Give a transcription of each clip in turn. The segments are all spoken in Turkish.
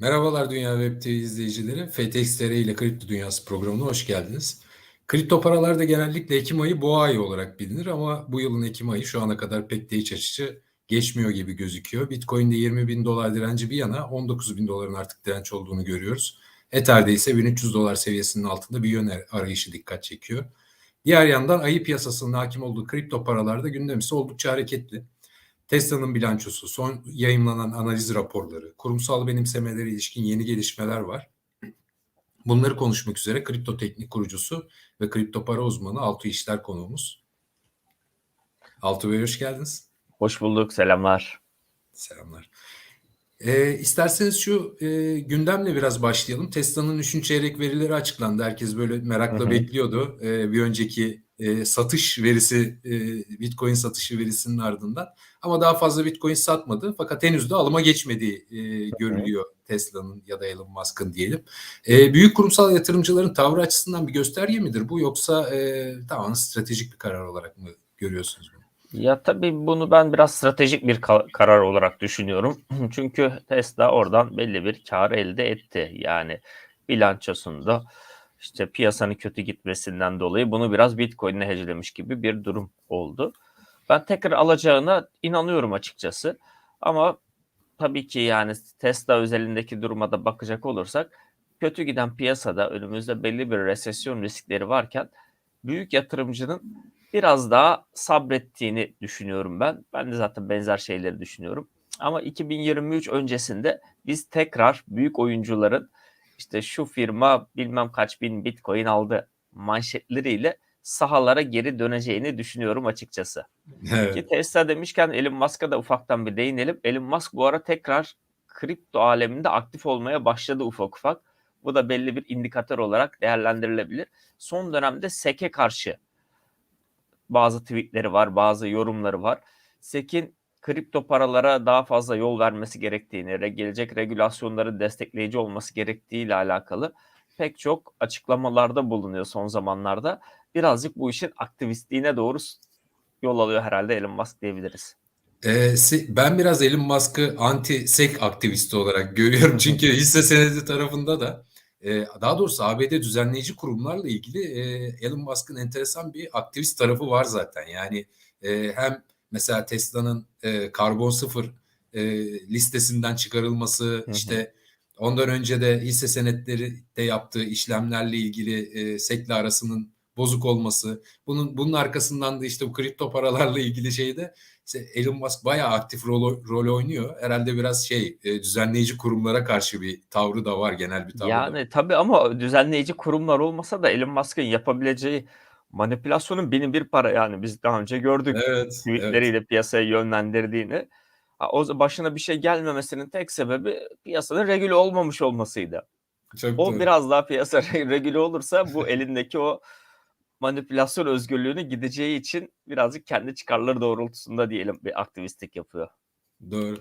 Merhabalar Dünya Web TV izleyicileri. FTX TR ile Kripto Dünyası programına hoş geldiniz. Kripto paralarda genellikle Ekim ayı boğa ayı olarak bilinir ama bu yılın Ekim ayı şu ana kadar pek de iç açıcı geçmiyor gibi gözüküyor. Bitcoin'de 20 bin dolar direnci bir yana 19 bin doların artık direnç olduğunu görüyoruz. Ether'de ise 1300 dolar seviyesinin altında bir yön arayışı dikkat çekiyor. Diğer yandan ayı piyasasının hakim olduğu kripto paralarda gündem ise oldukça hareketli. Tesla'nın bilançosu, son yayınlanan analiz raporları, kurumsal benimsemelere ilişkin yeni gelişmeler var. Bunları konuşmak üzere kripto teknik kurucusu ve kripto para uzmanı Altu İşler konuğumuz. Altu Bey hoş geldiniz. Hoş bulduk, selamlar. Selamlar. E, isterseniz şu e, gündemle biraz başlayalım. Tesla'nın 3. çeyrek verileri açıklandı. Herkes böyle merakla hı hı. bekliyordu. E, bir önceki e, satış verisi, e, Bitcoin satışı verisinin ardından. Ama daha fazla Bitcoin satmadı. Fakat henüz de alıma geçmediği e, görülüyor Tesla'nın ya da Elon Musk'ın diyelim. E, büyük kurumsal yatırımcıların tavrı açısından bir gösterge midir bu? Yoksa e, tamamen stratejik bir karar olarak mı görüyorsunuz bunu? Ya tabii bunu ben biraz stratejik bir karar olarak düşünüyorum. Çünkü Tesla oradan belli bir kar elde etti. Yani bilançosunda işte piyasanın kötü gitmesinden dolayı bunu biraz Bitcoin'e hecelemiş gibi bir durum oldu. Ben tekrar alacağına inanıyorum açıkçası. Ama tabii ki yani Tesla özelindeki duruma da bakacak olursak kötü giden piyasada önümüzde belli bir resesyon riskleri varken büyük yatırımcının biraz daha sabrettiğini düşünüyorum ben. Ben de zaten benzer şeyleri düşünüyorum. Ama 2023 öncesinde biz tekrar büyük oyuncuların işte şu firma bilmem kaç bin bitcoin aldı manşetleriyle sahalara geri döneceğini düşünüyorum açıkçası. Evet. Ki Tesla demişken Elon Musk'a da ufaktan bir değinelim. Elon Musk bu ara tekrar kripto aleminde aktif olmaya başladı ufak ufak. Bu da belli bir indikatör olarak değerlendirilebilir. Son dönemde SEC'e karşı bazı tweetleri var, bazı yorumları var. SEC'in kripto paralara daha fazla yol vermesi gerektiğini, gelecek regülasyonları destekleyici olması gerektiği ile alakalı pek çok açıklamalarda bulunuyor son zamanlarda. Birazcık bu işin aktivistliğine doğru yol alıyor herhalde Elon Musk diyebiliriz. Ee, ben biraz Elon Musk'ı anti-sek aktivisti olarak görüyorum. Çünkü hisse senedi tarafında da daha doğrusu ABD düzenleyici kurumlarla ilgili Elon Musk'ın enteresan bir aktivist tarafı var zaten. Yani hem mesela Tesla'nın karbon sıfır listesinden çıkarılması, hı hı. işte ondan önce de hisse senetleri de yaptığı işlemlerle ilgili SEC'le arasının bozuk olması, bunun bunun arkasından da işte bu kripto paralarla ilgili şeyde işte Elon Musk bayağı aktif rol, rol oynuyor. Herhalde biraz şey e, düzenleyici kurumlara karşı bir tavrı da var genel bir tavrı Yani da. tabii ama düzenleyici kurumlar olmasa da Elon Musk'ın yapabileceği manipülasyonun binin bir para yani biz daha önce gördük Evet, tweetleriyle evet. piyasaya yönlendirdiğini. O başına bir şey gelmemesinin tek sebebi piyasanın regüle olmamış olmasıydı. Çok O doğru. biraz daha piyasa regüle olursa bu elindeki o manipülasyon özgürlüğünü gideceği için birazcık kendi çıkarları doğrultusunda diyelim bir aktivistlik yapıyor. Doğru.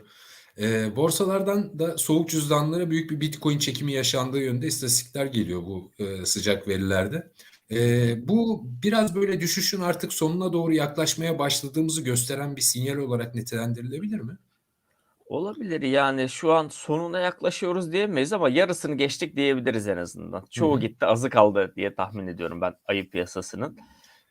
Ee, borsalardan da soğuk cüzdanlara büyük bir Bitcoin çekimi yaşandığı yönde istatistikler geliyor bu e, sıcak verilerde. E, bu biraz böyle düşüşün artık sonuna doğru yaklaşmaya başladığımızı gösteren bir sinyal olarak nitelendirilebilir mi? Olabilir yani şu an sonuna yaklaşıyoruz diyemeyiz ama yarısını geçtik diyebiliriz en azından. Çoğu Hı hı. gitti azı kaldı diye tahmin ediyorum ben ayı piyasasının.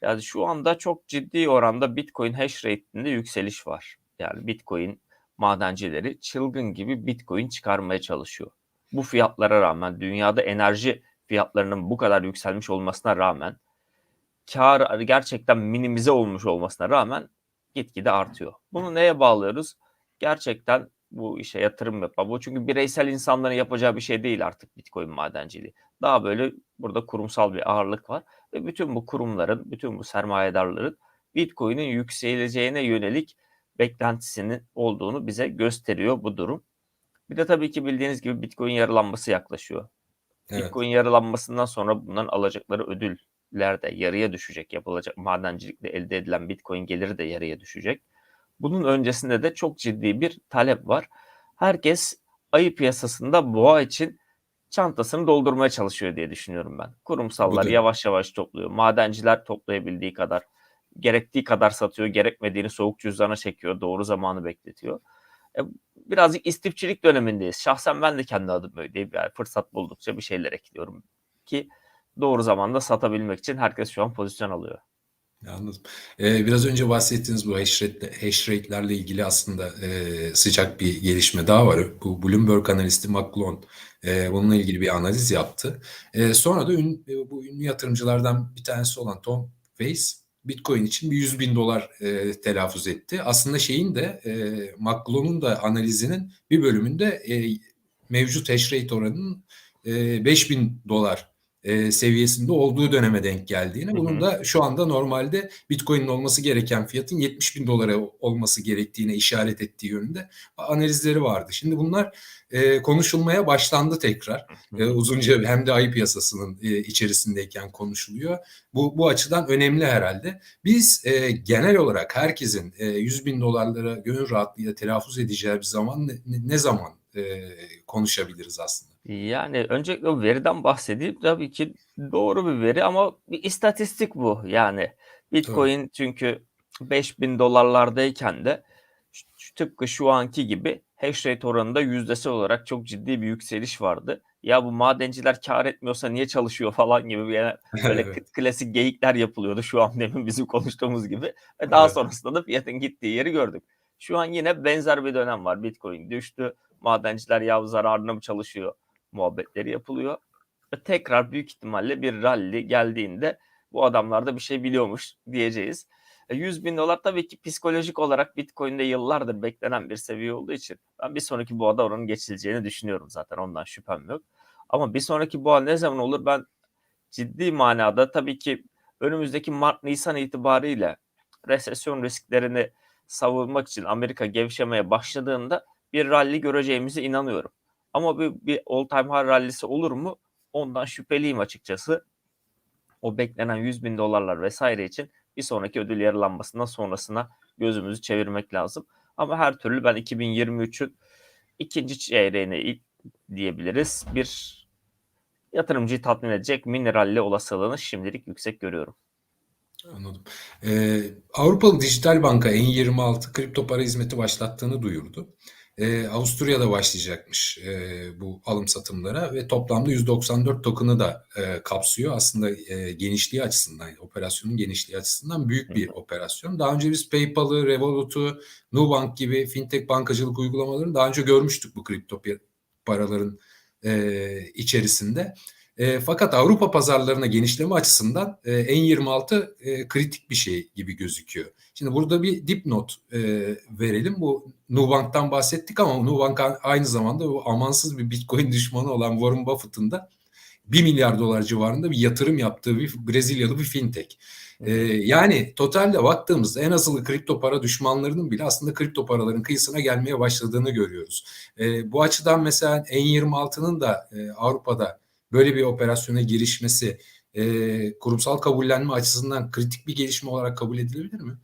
Yani şu anda çok ciddi oranda Bitcoin hash rate'inde yükseliş var. Yani Bitcoin madencileri çılgın gibi Bitcoin çıkarmaya çalışıyor. Bu fiyatlara rağmen dünyada enerji fiyatlarının bu kadar yükselmiş olmasına rağmen kar gerçekten minimize olmuş olmasına rağmen gitgide artıyor. Bunu neye bağlıyoruz? Gerçekten bu işe yatırım yapma. Bu çünkü bireysel insanların yapacağı bir şey değil artık Bitcoin madenciliği. Daha böyle burada kurumsal bir ağırlık var ve bütün bu kurumların, bütün bu sermayedarların Bitcoin'in yükseleceğine yönelik beklentisinin olduğunu bize gösteriyor bu durum. Bir de tabii ki bildiğiniz gibi Bitcoin yarılanması yaklaşıyor. Evet. Bitcoin yarılanmasından sonra bundan alacakları ödüller de yarıya düşecek. Yapılacak madencilikle elde edilen Bitcoin geliri de yarıya düşecek. Bunun öncesinde de çok ciddi bir talep var. Herkes ayı piyasasında boğa için çantasını doldurmaya çalışıyor diye düşünüyorum ben. Kurumsallar yavaş yavaş topluyor. Madenciler toplayabildiği kadar, gerektiği kadar satıyor, gerekmediğini soğuk cüzdana çekiyor, doğru zamanı bekletiyor. E, birazcık istifçilik dönemindeyiz. Şahsen ben de kendi adım öyleyim. Yani fırsat buldukça bir şeyler ekliyorum ki doğru zamanda satabilmek için herkes şu an pozisyon alıyor. Anladım. Ee, biraz önce bahsettiğiniz bu hash, rate, rate'lerle ilgili aslında e, sıcak bir gelişme daha var. Bu Bloomberg analisti McClone e, bununla ilgili bir analiz yaptı. E, sonra da ün, e, bu ünlü yatırımcılardan bir tanesi olan Tom Weiss Bitcoin için bir 100 bin dolar e, telaffuz etti. Aslında şeyin de e, McClone'un da analizinin bir bölümünde e, mevcut hash rate oranının e, 5 bin dolar e, seviyesinde olduğu döneme denk geldiğini. Bunun da şu anda normalde Bitcoin'in olması gereken fiyatın 70 bin dolara olması gerektiğine işaret ettiği yönünde analizleri vardı. Şimdi bunlar e, konuşulmaya başlandı tekrar. E, uzunca hem de ayı piyasasının e, içerisindeyken konuşuluyor. Bu, bu açıdan önemli herhalde. Biz e, genel olarak herkesin e, 100 bin dolarlara gönül rahatlığıyla telaffuz edeceği bir zaman ne, ne zaman e, konuşabiliriz aslında? Yani öncelikle o veriden bahsedeyim. Tabii ki doğru bir veri ama bir istatistik bu. Yani Bitcoin evet. çünkü 5000 dolarlardayken de tıpkı şu anki gibi hash rate oranında yüzdesel olarak çok ciddi bir yükseliş vardı. Ya bu madenciler kar etmiyorsa niye çalışıyor falan gibi yani böyle evet. klasik geyikler yapılıyordu şu an demin bizim konuştuğumuz gibi. Ve daha evet. sonrasında da fiyatın gittiği yeri gördük. Şu an yine benzer bir dönem var. Bitcoin düştü. Madenciler ya zararına mı çalışıyor? muhabbetleri yapılıyor. Ve tekrar büyük ihtimalle bir rally geldiğinde bu adamlar da bir şey biliyormuş diyeceğiz. 100 e, bin dolar tabii ki psikolojik olarak Bitcoin'de yıllardır beklenen bir seviye olduğu için ben bir sonraki boğada oranın geçileceğini düşünüyorum zaten ondan şüphem yok. Ama bir sonraki boğa ne zaman olur ben ciddi manada tabii ki önümüzdeki Mart-Nisan itibariyle resesyon risklerini savunmak için Amerika gevşemeye başladığında bir rally göreceğimize inanıyorum. Ama bir, bir all time high rallisi olur mu? Ondan şüpheliyim açıkçası. O beklenen 100 bin dolarlar vesaire için bir sonraki ödül yarılanmasından sonrasına gözümüzü çevirmek lazım. Ama her türlü ben 2023'ün ikinci çeyreğini diyebiliriz. Bir yatırımcıyı tatmin edecek mineralle olasılığını şimdilik yüksek görüyorum. Anladım. Ee, Avrupalı Dijital Banka N26 kripto para hizmeti başlattığını duyurdu e, Avusturya'da başlayacakmış e, bu alım satımlara ve toplamda 194 token'ı da e, kapsıyor. Aslında e, genişliği açısından, operasyonun genişliği açısından büyük bir operasyon. Daha önce biz PayPal'ı, Revolut'u, Nubank gibi fintech bankacılık uygulamalarını daha önce görmüştük bu kripto paraların e, içerisinde. E, fakat Avrupa pazarlarına genişleme açısından e, N26 e, kritik bir şey gibi gözüküyor. Şimdi burada bir dipnot e, verelim. Bu Nubank'tan bahsettik ama Nubank aynı zamanda bu amansız bir Bitcoin düşmanı olan Warren Buffett'ın da 1 milyar dolar civarında bir yatırım yaptığı bir Brezilyalı bir fintech. Ee, yani totalde baktığımızda en azılı kripto para düşmanlarının bile aslında kripto paraların kıyısına gelmeye başladığını görüyoruz. Ee, bu açıdan mesela N26'nın da e, Avrupa'da böyle bir operasyona girişmesi e, kurumsal kabullenme açısından kritik bir gelişme olarak kabul edilebilir mi?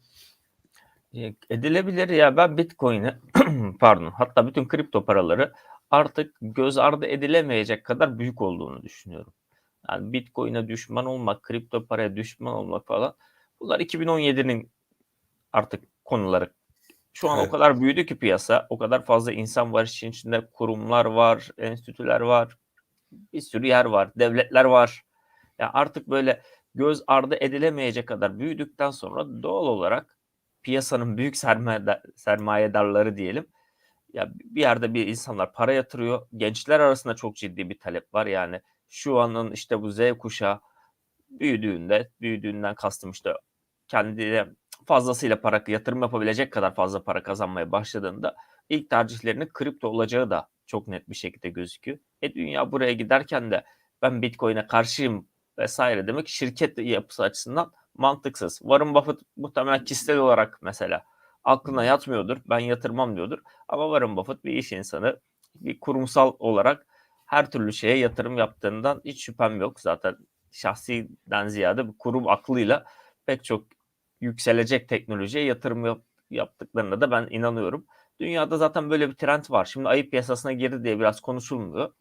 Edilebilir ya ben Bitcoin'i pardon hatta bütün kripto paraları artık göz ardı edilemeyecek kadar büyük olduğunu düşünüyorum. Yani Bitcoin'e düşman olmak, kripto paraya düşman olmak falan bunlar 2017'nin artık konuları. Şu an evet. o kadar büyüdü ki piyasa, o kadar fazla insan var işin içinde, kurumlar var, enstitüler var, bir sürü yer var, devletler var. Yani artık böyle göz ardı edilemeyecek kadar büyüdükten sonra doğal olarak piyasanın büyük sermaye, sermayedarları diyelim. Ya bir yerde bir insanlar para yatırıyor. Gençler arasında çok ciddi bir talep var. Yani şu anın işte bu Z kuşağı büyüdüğünde, büyüdüğünden kastım işte kendine fazlasıyla para yatırım yapabilecek kadar fazla para kazanmaya başladığında ilk tercihlerinin kripto olacağı da çok net bir şekilde gözüküyor. E dünya buraya giderken de ben Bitcoin'e karşıyım vesaire demek şirket yapısı açısından mantıksız. Warren Buffett muhtemelen kişisel olarak mesela aklına yatmıyordur. Ben yatırmam diyordur. Ama Warren Buffett bir iş insanı. Bir kurumsal olarak her türlü şeye yatırım yaptığından hiç şüphem yok. Zaten şahsiden ziyade bir kurum aklıyla pek çok yükselecek teknolojiye yatırım yap, yaptıklarına da ben inanıyorum. Dünyada zaten böyle bir trend var. Şimdi ayı piyasasına girdi diye biraz konuşulmuyor.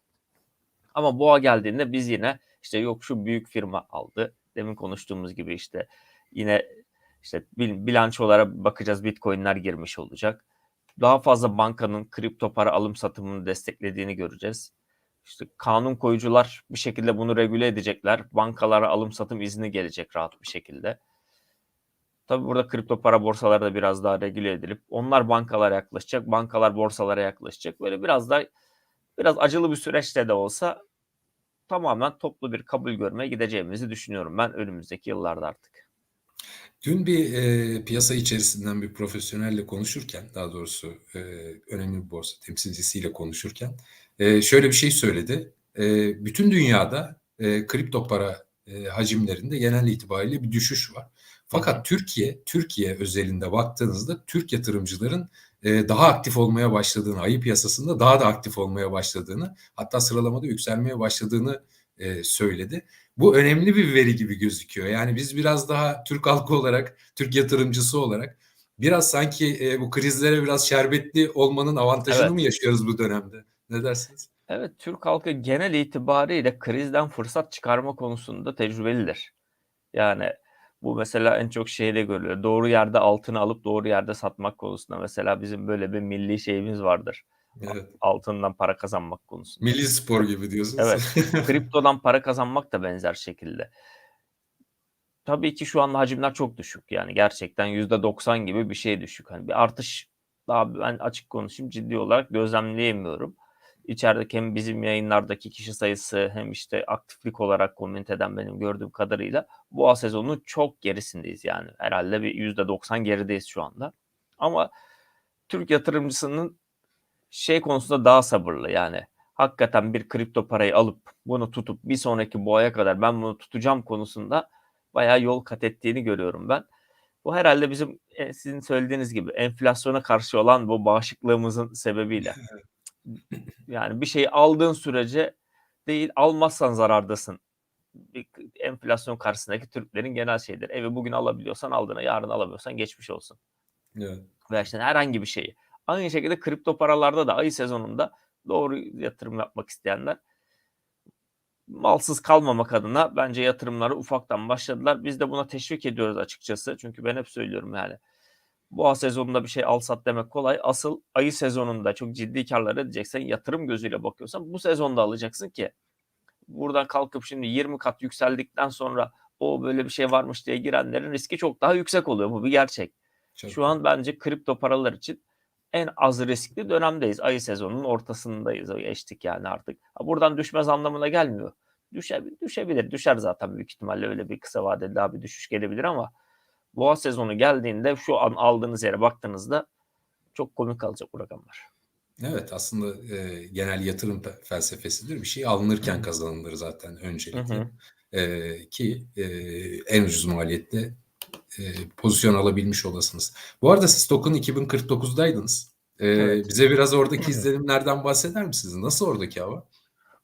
Ama boğa geldiğinde biz yine işte yok şu büyük firma aldı. Demin konuştuğumuz gibi işte yine işte bilançolara bakacağız Bitcoin'ler girmiş olacak. daha fazla bankanın kripto para alım satımını desteklediğini göreceğiz. İşte kanun koyucular bir şekilde bunu regüle edecekler. Bankalara alım satım izni gelecek rahat bir şekilde. Tabii burada kripto para borsaları da biraz daha regüle edilip onlar bankalara yaklaşacak, bankalar borsalara yaklaşacak. Böyle biraz da biraz acılı bir süreçte de olsa tamamen toplu bir kabul görmeye gideceğimizi düşünüyorum ben önümüzdeki yıllarda artık. Dün bir e, piyasa içerisinden bir profesyonelle konuşurken, daha doğrusu e, önemli bir borsa temsilcisiyle konuşurken e, şöyle bir şey söyledi. E, bütün dünyada e, kripto para e, hacimlerinde genel itibariyle bir düşüş var. Fakat Türkiye, Türkiye özelinde baktığınızda Türk yatırımcıların e, daha aktif olmaya başladığını, ayı piyasasında daha da aktif olmaya başladığını, hatta sıralamada yükselmeye başladığını e, söyledi. Bu önemli bir veri gibi gözüküyor. Yani biz biraz daha Türk halkı olarak, Türk yatırımcısı olarak biraz sanki e, bu krizlere biraz şerbetli olmanın avantajını Evet. mı yaşıyoruz bu dönemde? Ne dersiniz? Evet, Türk halkı genel itibariyle krizden fırsat çıkarma konusunda tecrübelidir. Yani bu mesela en çok şeyde görülüyor. Doğru yerde altını alıp doğru yerde satmak konusunda mesela bizim böyle bir milli şeyimiz vardır. Evet. Altından para kazanmak konusunda. Milli spor gibi diyorsunuz. Evet. Kriptodan para kazanmak da benzer şekilde. Tabii ki şu anda hacimler çok düşük. Yani gerçekten %90 gibi bir şey düşük. Hani bir artış daha ben açık konuşayım ciddi olarak gözlemleyemiyorum. İçerideki hem bizim yayınlardaki kişi sayısı hem işte aktiflik olarak komüniteden benim gördüğüm kadarıyla boğa sezonunun çok gerisindeyiz yani. Herhalde bir %90 gerideyiz şu anda. Ama Türk yatırımcısının şey konusunda daha sabırlı yani. Hakikaten bir kripto parayı alıp bunu tutup bir sonraki boğaya kadar ben bunu tutacağım konusunda bayağı yol kat ettiğini görüyorum ben. Bu herhalde bizim e, sizin söylediğiniz gibi enflasyona karşı olan bu bağışıklığımızın sebebiyle. Yani bir şeyi aldığın sürece değil almazsan zarardasın. Bir enflasyon karşısındaki Türklerin genel şeydir. Evi bugün alabiliyorsan aldığına yarın alamıyorsan geçmiş olsun. Evet. Veya işte herhangi bir şeyi. Aynı şekilde kripto paralarda da ayı sezonunda doğru yatırım yapmak isteyenler malsız kalmamak adına bence yatırımları ufaktan başladılar. Biz de buna teşvik ediyoruz açıkçası. Çünkü ben hep söylüyorum yani boğa sezonunda bir şey al sat demek kolay. Asıl ayı sezonunda çok ciddi karlar edeceksen yatırım gözüyle bakıyorsan bu sezonda alacaksın ki buradan kalkıp şimdi 20 kat yükseldikten sonra o böyle bir şey varmış diye girenlerin riski çok daha yüksek oluyor. Bu bir gerçek. Çok Şu an bence kripto paralar için en az riskli dönemdeyiz. Ayı sezonunun ortasındayız. Geçtik yani artık. Buradan düşmez anlamına gelmiyor. Düşe, düşebilir. Düşer zaten büyük ihtimalle öyle bir kısa vadeli daha bir düşüş gelebilir ama boğa sezonu geldiğinde şu an aldığınız yere baktığınızda çok komik kalacak bu rakamlar. Evet aslında e, genel yatırım fe- felsefesidir. Bir şey alınırken kazanılır zaten öncelikle. Hı E, ki e, en ucuz maliyette e, pozisyon alabilmiş olasınız. Bu arada siz token 2049'daydınız. E, Evet. Bize biraz oradaki izlenimlerden bahseder misiniz? Nasıl oradaki hava?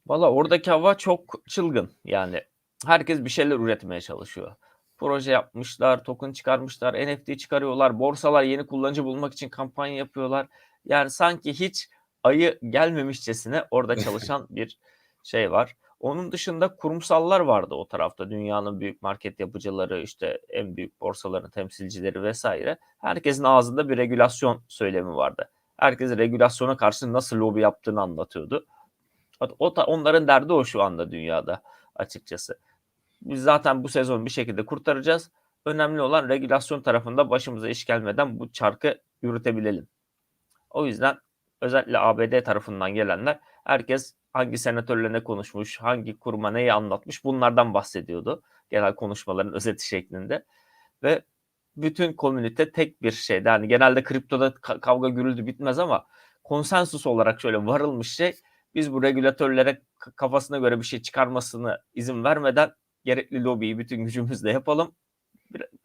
Valla oradaki hava çok çılgın. Yani herkes bir şeyler üretmeye çalışıyor. Proje yapmışlar, token çıkarmışlar, NFT çıkarıyorlar, borsalar yeni kullanıcı bulmak için kampanya yapıyorlar. Yani sanki hiç ayı gelmemişçesine orada çalışan bir şey var. Onun dışında kurumsallar vardı o tarafta. Dünyanın büyük market yapıcıları, işte en büyük borsaların temsilcileri vesaire. Herkesin ağzında bir regülasyon söylemi vardı. Herkes regülasyona karşı nasıl lobi yaptığını anlatıyordu. O onların derdi o şu anda dünyada açıkçası. Biz zaten bu sezon bir şekilde kurtaracağız. Önemli olan regülasyon tarafında başımıza iş gelmeden bu çarkı yürütebilelim. O yüzden özellikle ABD tarafından gelenler herkes hangi senatörle ne konuşmuş, hangi kuruma neyi anlatmış bunlardan bahsediyordu. Genel konuşmaların özeti şeklinde. Ve bütün komünite tek bir şeyde yani genelde kriptoda ka- kavga gürültü bitmez ama konsensus olarak şöyle varılmış şey biz bu regülatörlere kafasına göre bir şey çıkarmasını izin vermeden gerekli lobiyi bütün gücümüzle yapalım.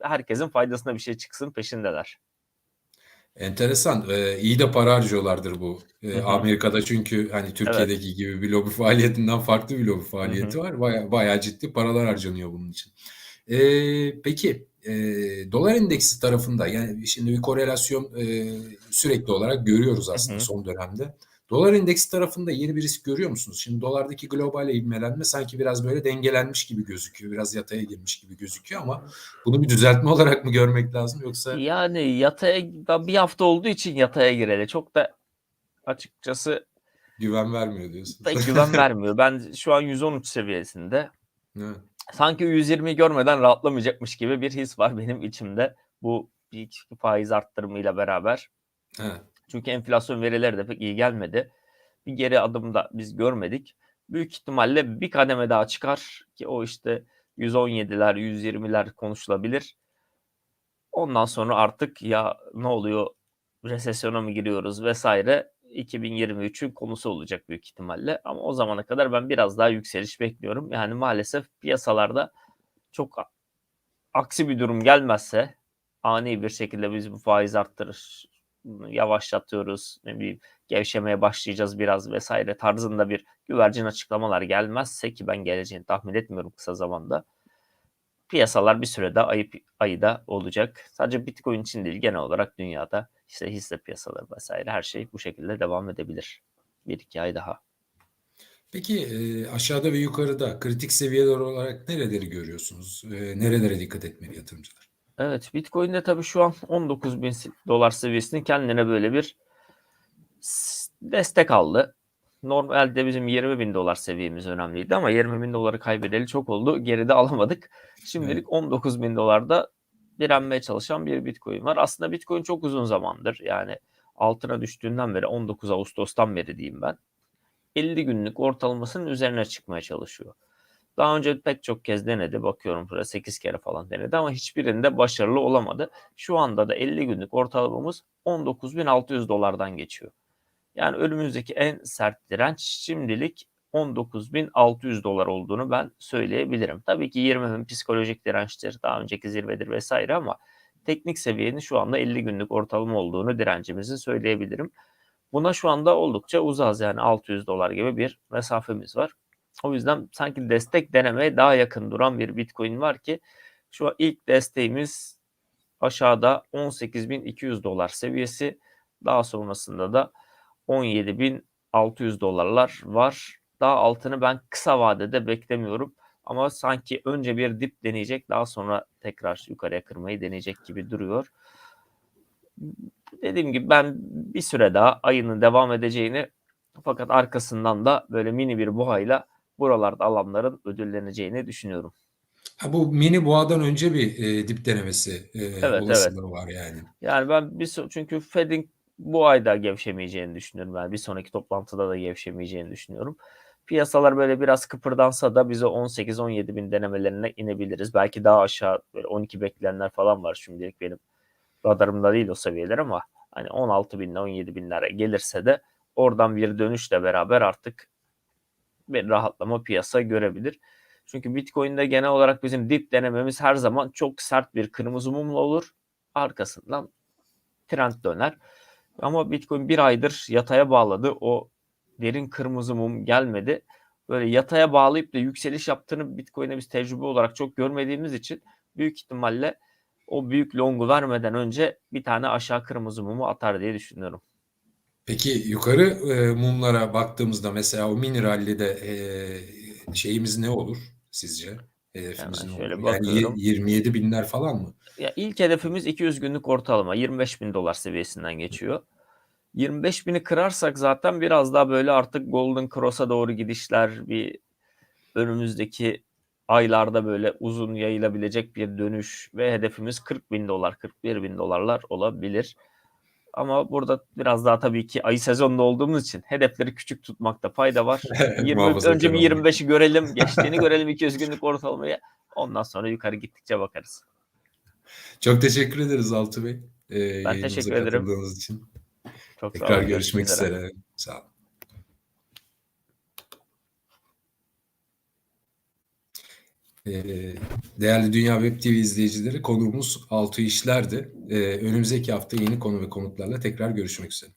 Herkesin faydasına bir şey çıksın peşindeler. Enteresan. Ee, iyi de para harcıyorlardır bu. Ee, Hı hı. Amerika'da çünkü hani Türkiye'deki gibi bir lobi faaliyetinden farklı bir lobi faaliyeti var. Baya, bayağı ciddi paralar harcanıyor bunun için. Ee, peki e, dolar endeksi tarafında yani şimdi bir korelasyon e, sürekli olarak görüyoruz aslında Hı hı. son dönemde. Dolar endeksi tarafında yeni bir risk görüyor musunuz? Şimdi dolardaki global ivmelenme sanki biraz böyle dengelenmiş gibi gözüküyor. Biraz yataya girmiş gibi gözüküyor ama bunu bir düzeltme olarak mı görmek lazım yoksa Yani yataya bir hafta olduğu için yataya gireli. Çok da açıkçası güven vermiyor diyorsunuz? pek güven vermiyor. Ben şu an 113 seviyesinde. Evet. Sanki 120 görmeden rahatlamayacakmış gibi bir his var benim içimde. Bu bir faiz arttırımıyla beraber. Evet. Çünkü enflasyon verileri de pek iyi gelmedi. Bir geri adım da biz görmedik. Büyük ihtimalle bir kademe daha çıkar ki o işte 117'ler, 120'ler konuşulabilir. Ondan sonra artık ya ne oluyor resesyona mı giriyoruz vesaire 2023'ün konusu olacak büyük ihtimalle. Ama o zamana kadar ben biraz daha yükseliş bekliyorum. Yani maalesef piyasalarda çok aksi bir durum gelmezse ani bir şekilde biz bu faiz arttırır yavaşlatıyoruz ne bileyim gevşemeye başlayacağız biraz vesaire tarzında bir güvercin açıklamalar gelmezse ki ben geleceğini tahmin etmiyorum kısa zamanda piyasalar bir süre daha ayı, ayıda olacak. Sadece Bitcoin için değil genel olarak dünyada işte hisse piyasaları vesaire her şey bu şekilde devam edebilir. Bir iki ay daha. Peki e, aşağıda ve yukarıda kritik seviyeler olarak nereleri görüyorsunuz? E, nerelere dikkat etmeli yatırımcılar? Evet Bitcoin'de tabii şu an 19 bin dolar seviyesinin kendine böyle bir destek aldı. Normalde bizim 20 bin dolar seviyemiz önemliydi ama 20 bin doları kaybedeli çok oldu. Geride alamadık. Şimdilik 19 bin dolarda direnmeye çalışan bir Bitcoin var. Aslında Bitcoin çok uzun zamandır yani altına düştüğünden beri 19 Ağustos'tan beri diyeyim ben. 50 günlük ortalamasının üzerine çıkmaya çalışıyor. Daha önce pek çok kez denedi. Bakıyorum burada 8 kere falan denedi ama hiçbirinde başarılı olamadı. Şu anda da 50 günlük ortalamamız 19.600 dolardan geçiyor. Yani önümüzdeki en sert direnç şimdilik 19.600 dolar olduğunu ben söyleyebilirim. Tabii ki 20 bin psikolojik dirençtir, daha önceki zirvedir vesaire ama teknik seviyenin şu anda 50 günlük ortalama olduğunu direncimizin söyleyebilirim. Buna şu anda oldukça uzağız yani 600 dolar gibi bir mesafemiz var. O yüzden sanki destek denemeye daha yakın duran bir Bitcoin var ki şu an ilk desteğimiz aşağıda 18.200 dolar seviyesi. Daha sonrasında da 17.600 dolarlar var. Daha altını ben kısa vadede beklemiyorum. Ama sanki önce bir dip deneyecek daha sonra tekrar yukarıya kırmayı deneyecek gibi duruyor. Dediğim gibi ben bir süre daha ayının devam edeceğini fakat arkasından da böyle mini bir buhayla buralarda alanların ödülleneceğini düşünüyorum. Ha, bu mini boğadan önce bir e, dip denemesi e, Evet, olasılığı var yani. Yani ben bir çünkü Fed'in bu ayda gevşemeyeceğini düşünüyorum. Ben bir sonraki toplantıda da gevşemeyeceğini düşünüyorum. Piyasalar böyle biraz kıpırdansa da bize 18-17 bin denemelerine inebiliriz. Belki daha aşağı böyle 12 bekleyenler falan var şimdilik benim radarımda değil o seviyeler ama hani 16 binle 17 binlere gelirse de oradan bir dönüşle beraber artık bir rahatlama piyasa görebilir. Çünkü Bitcoin'de genel olarak bizim dip denememiz her zaman çok sert bir kırmızı mumla olur. Arkasından trend döner. Ama Bitcoin bir aydır yataya bağladı. O derin kırmızı mum gelmedi. Böyle yataya bağlayıp da yükseliş yaptığını Bitcoin'e biz tecrübe olarak çok görmediğimiz için büyük ihtimalle o büyük longu vermeden önce bir tane aşağı kırmızı mumu atar diye düşünüyorum. Peki yukarı e, mumlara baktığımızda mesela o mini rally'de e, şeyimiz ne olur sizce? Hedefimiz Hemen ne şöyle olur? Yani bakıyorum. 27 binler falan mı? Ya ilk hedefimiz 200 günlük ortalama 25 bin dolar seviyesinden geçiyor. 25 bini kırarsak zaten biraz daha böyle artık Golden Cross'a doğru gidişler bir önümüzdeki aylarda böyle uzun yayılabilecek bir dönüş ve hedefimiz 40 bin dolar 41 bin dolarlar olabilir. Ama burada biraz daha tabii ki ayı sezonunda olduğumuz için hedefleri küçük tutmakta fayda var. 20, Muhafazakar önce bir olmak. 25'i görelim, geçtiğini görelim 200 günlük ortalamaya. Ondan sonra yukarı gittikçe bakarız. Çok teşekkür ederiz Altı Bey. E, Ben teşekkür ederim. için. Çok sağ Tekrar görüşmek üzere. üzere. Sağ olun. Değerli Dünya Web TV izleyicileri konuğumuz Altı İşler'di. Ee, Önümüzdeki hafta yeni konu ve konuklarla tekrar görüşmek üzere.